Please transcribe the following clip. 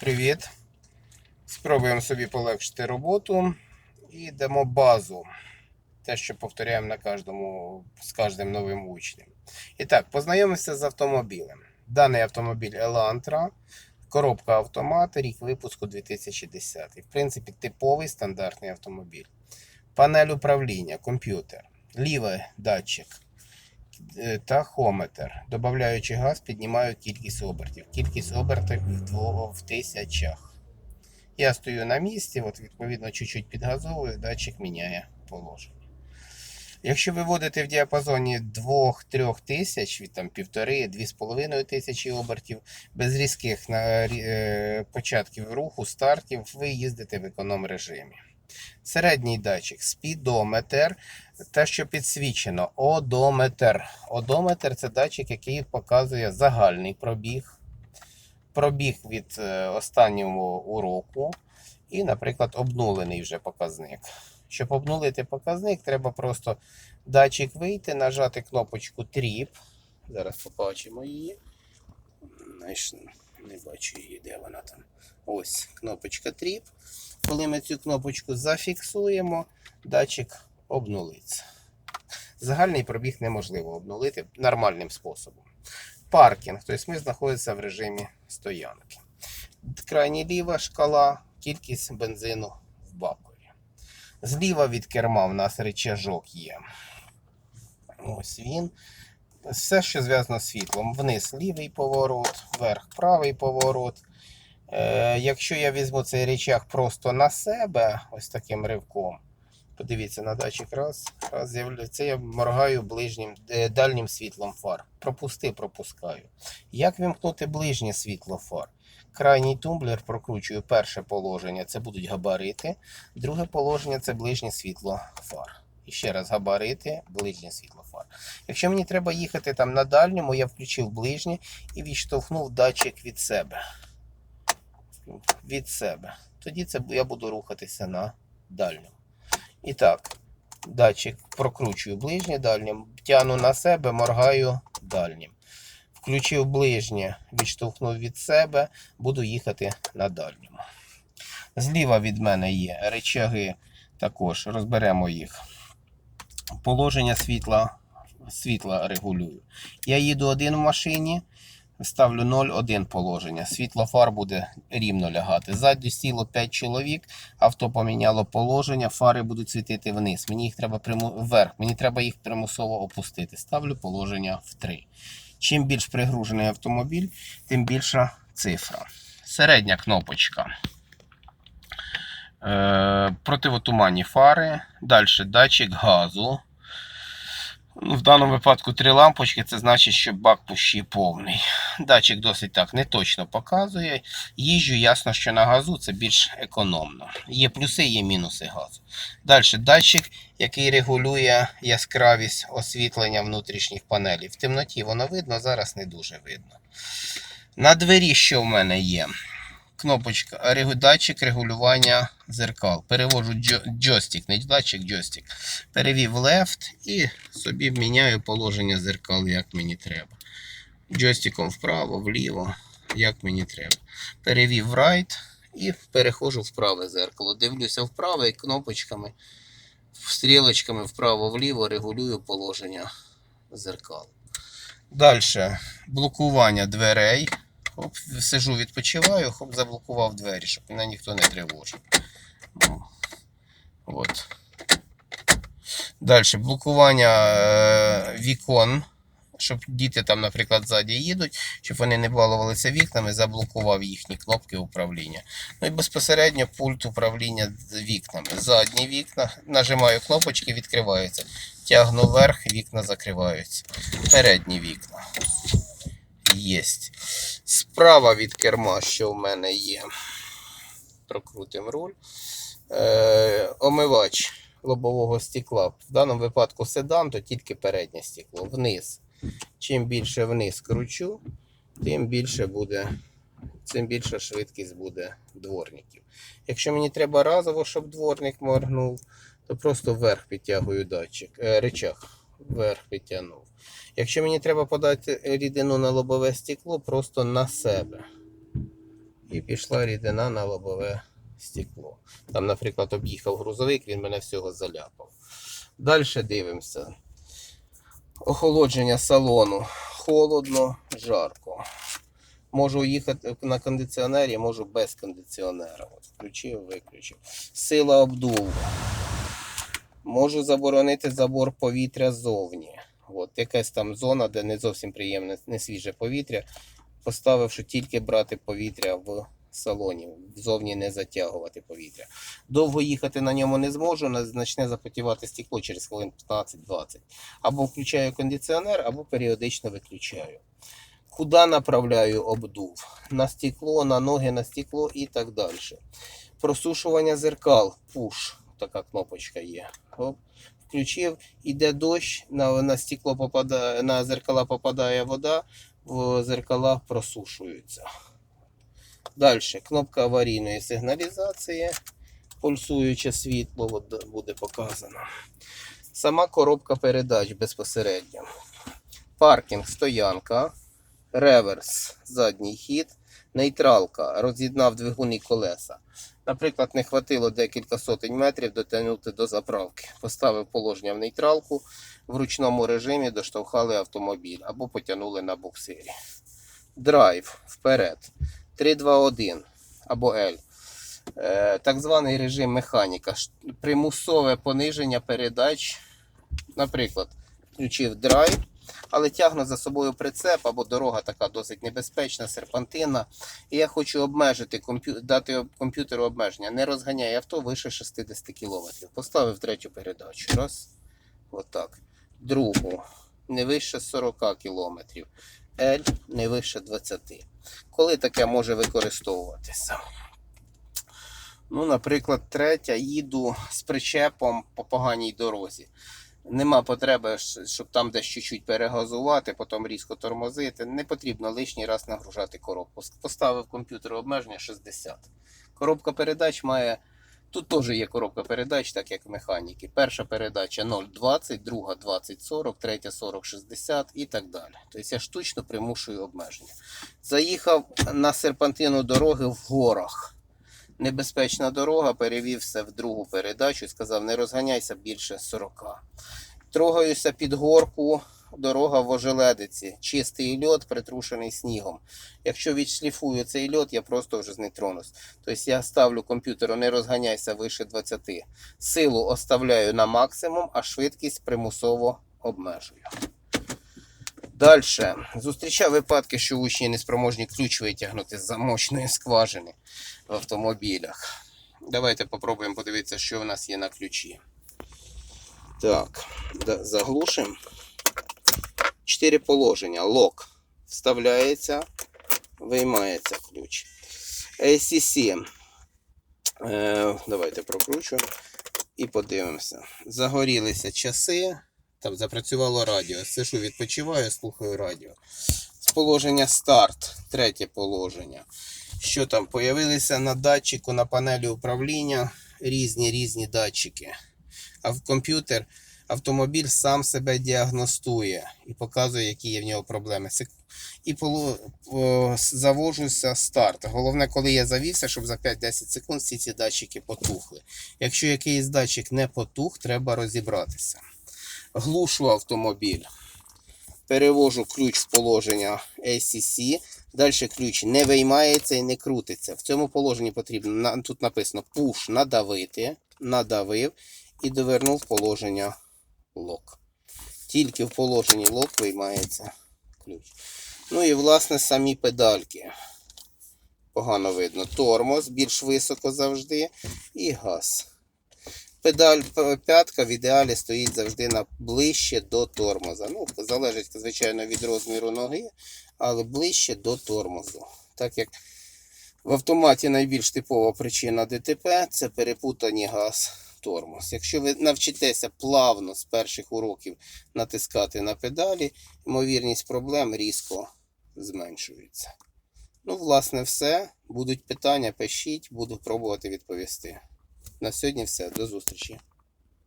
Привіт! Спробуємо собі полегшити роботу і дамо базу. Те, що повторяємо на кожному, з кожним новим учнем. І так, познайомимося з автомобілем. Даний автомобіль Elantra, коробка автомат, рік випуску 2010. В принципі, типовий стандартний автомобіль. Панель управління, комп'ютер, лівий датчик, тахометр. Добавляючи газ, піднімаю кількість обертів. Кількість обертів в, тисячах. Я стою на місці, от відповідно чуть-чуть підгазовую, датчик міняє положення. Якщо виводити в діапазоні 2-3 тисяч, від там 1,5-2,5 тисячі обертів, без різких е, початків руху, стартів, ви їздите в економ режимі. Середній датчик, спідометр, те, що підсвічено, одометр. Одометр це датчик, який показує загальний пробіг, пробіг від е, останнього уроку і, наприклад, обнулений вже показник. Щоб обнулити показник, треба просто датчик вийти, нажати кнопочку Trip. Зараз побачимо її. Не бачу її, де вона там. Ось кнопочка Trip. Коли ми цю кнопочку зафіксуємо, датчик обнулиться. Загальний пробіг неможливо обнулити нормальним способом. Паркінг, тобто ми знаходимося в режимі стоянки. Крайні ліва шкала, кількість бензину в бакові. Зліва від керма в нас речажок є. Ось він. Все, що зв'язано з світлом. Вниз лівий поворот, вверх правий поворот. Е, якщо я візьму цей речах просто на себе, ось таким ривком, подивіться на датчик раз, раз з'являється, я моргаю ближнім, е, дальнім світлом фар. Пропусти, пропускаю. Як вімкнути ближнє світло фар? Крайній тумблер прокручую перше положення, це будуть габарити. Друге положення це ближнє світло фар. І ще раз габарити, ближнє світло фар. Якщо мені треба їхати там на дальньому, я включив ближнє і відштовхнув датчик від себе. Від себе. Тоді це я буду рухатися на дальньому. І так, датчик прокручую ближнє дальнім, тяну на себе, моргаю дальнім. Включив ближнє, відштовхнув від себе, буду їхати на дальньому. Зліва від мене є речаги, також розберемо їх. Положення світла, світла регулюю. Я їду один в машині, ставлю 0,1 положення. Світло фар буде рівно лягати. Ззаду сіло 5 чоловік, авто поміняло положення, фари будуть світити вниз. Мені їх треба приму... вверх, мені треба їх примусово опустити. Ставлю положення в 3. Чим більш пригружений автомобіль, тим більша цифра. Середня кнопочка. Е, противотуманні фари. Далі датчик газу. Ну, в даному випадку три лампочки, це значить, що бак пущі повний. Датчик досить так не точно показує. Їжджу, ясно, що на газу це більш економно. Є плюси, є мінуси газу. Далі датчик, який регулює яскравість освітлення внутрішніх панелей. В темноті воно видно, зараз не дуже видно. На двері, що в мене є? Кнопочка, датчик регулювання зеркал. Переводжу джо, джойстик, не датчик, джойстик. Перевів left і собі міняю положення зеркал, як мені треба. Джойстиком вправо, вліво, як мені треба. Перевів right і переходжу в праве зеркало. Дивлюся вправо і кнопочками, стрілочками вправо-вліво регулюю положення зеркал. Далі блокування дверей. Хоп, сижу, відпочиваю, хоп, заблокував двері, щоб мене ніхто не тривожив. Ну, От. Далі блокування е, вікон, щоб діти там, наприклад, ззаді їдуть, щоб вони не балувалися вікнами, заблокував їхні кнопки управління. Ну і безпосередньо пульт управління вікнами. Задні вікна, нажимаю кнопочки, відкриваються. Тягну вверх, вікна закриваються. Передні вікна. Єсть. Справа від керма, що в мене є. Прокрутимо руль. Е, омивач лобового стекла. В даному випадку седан, то тільки переднє стекло. Вниз. Чим більше вниз кручу, тим більше буде, тим більша швидкість буде дворників. Якщо мені треба разово, щоб дворник моргнув, то просто вверх підтягую датчик, е, речах. Вверх підтягнув. Якщо мені треба подати рідину на лобове стекло, просто на себе. І пішла рідина на лобове стекло. Там, наприклад, об'їхав грузовик, він мене всього заляпав. Далі дивимося. Охолодження салону. Холодно, жарко. Можу їхати на кондиціонері, можу без кондиціонера. От включив, виключив. Сила обдуву. Можу заборонити забор повітря ззовні. От, якась там зона, де не зовсім приємне, не свіже повітря. Поставив, що тільки брати повітря в салоні, ззовні не затягувати повітря. Довго їхати на ньому не зможу, на- почне запотівати стекло через хвилин 15-20. Або включаю кондиціонер, або періодично виключаю. Куди направляю обдув? На стекло, на ноги, на стекло і так далі. Просушування зеркал, пуш, така кнопочка є. Включив, іде дощ, на, на стекло попадає, на зеркала попадає вода, в зеркала просушуються. Далі кнопка аварійної сигналізації, пульсуюче світло буде показано. Сама коробка передач безпосередньо. Паркінг, стоянка, реверс, задній хід, нейтралка, роз'єднав двигун і колеса. Наприклад, не хватило декілька сотень метрів дотягнути до заправки. Поставив положення в нейтралку, в ручному режимі доштовхали автомобіль або потягнули на буксирі. Драйв вперед. 321 або L. Е, так званий режим механіка. Примусове пониження передач. Наприклад, включив драйв, але тягну за собою прицеп, або дорога така досить небезпечна, серпантинна. І я хочу обмежити комп'ю... дати комп'ютеру обмеження. Не розганяй авто вище 60 км. Поставив третю передачу. Раз. Отак. Другу. Не вище 40 км. L не вище 20. Коли таке може використовуватися? Ну, наприклад, третя, їду з причепом по поганій дорозі. Нема потреби, щоб там десь чуть-чуть перегазувати, потім різко тормозити. Не потрібно лишній раз нагружати коробку. Поставив комп'ютер обмеження 60. Коробка передач має. Тут теж є коробка передач, так як в механіки. Перша передача 0,20, друга 20-40, третя 40-60 і так далі. Тобто я штучно примушую обмеження. Заїхав на серпантину дороги в горах. Небезпечна дорога, перевів все в другу передачу, і сказав, не розганяйся більше 40. Трогаюся під горку, дорога в ожеледиці, чистий льот, притрушений снігом. Якщо відшліфую цей льот, я просто вже не. Тобто я ставлю комп'ютеру, не розганяйся вище 20. Силу оставляю на максимум, а швидкість примусово обмежую. Далі. Зустрічав випадки, що учні неспроможні ключ витягнути з замочної скважини в автомобілях. Давайте попробуємо подивитися, що в нас є на ключі. Так, заглушимо. Чотири положення. Лок вставляється, виймається ключ. ACC. Е, давайте прокручу і подивимося. Загорілися часи. Там запрацювало радіо. Сижу, відпочиваю, слухаю радіо. Положення старт, третє положення. Що там? Появилися на датчику на панелі управління різні різні датчики. А в комп'ютер автомобіль сам себе діагностує і показує, які є в нього проблеми. І завожуся старт. Головне, коли я завівся, щоб за 5-10 секунд всі ці датчики потухли. Якщо якийсь датчик не потух, треба розібратися. Глушу автомобіль. Перевожу ключ з положення ACC. Далі ключ не виймається і не крутиться. В цьому положенні потрібно, тут написано push надавити, надавив і довернув положення лок. Тільки в положенні лок виймається ключ. Ну і власне самі педальки. Погано видно. Тормоз більш високо завжди. І газ. Педаль п'ятка в ідеалі стоїть завжди на ближче до тормоза. Ну, залежить, звичайно, від розміру ноги, але ближче до тормозу. Так як в автоматі найбільш типова причина ДТП це перепутані газ тормоз. Якщо ви навчитеся плавно з перших уроків натискати на педалі, ймовірність проблем різко зменшується. Ну, власне, все. Будуть питання, пишіть, буду пробувати відповісти. На сьогодні все. До зустрічі.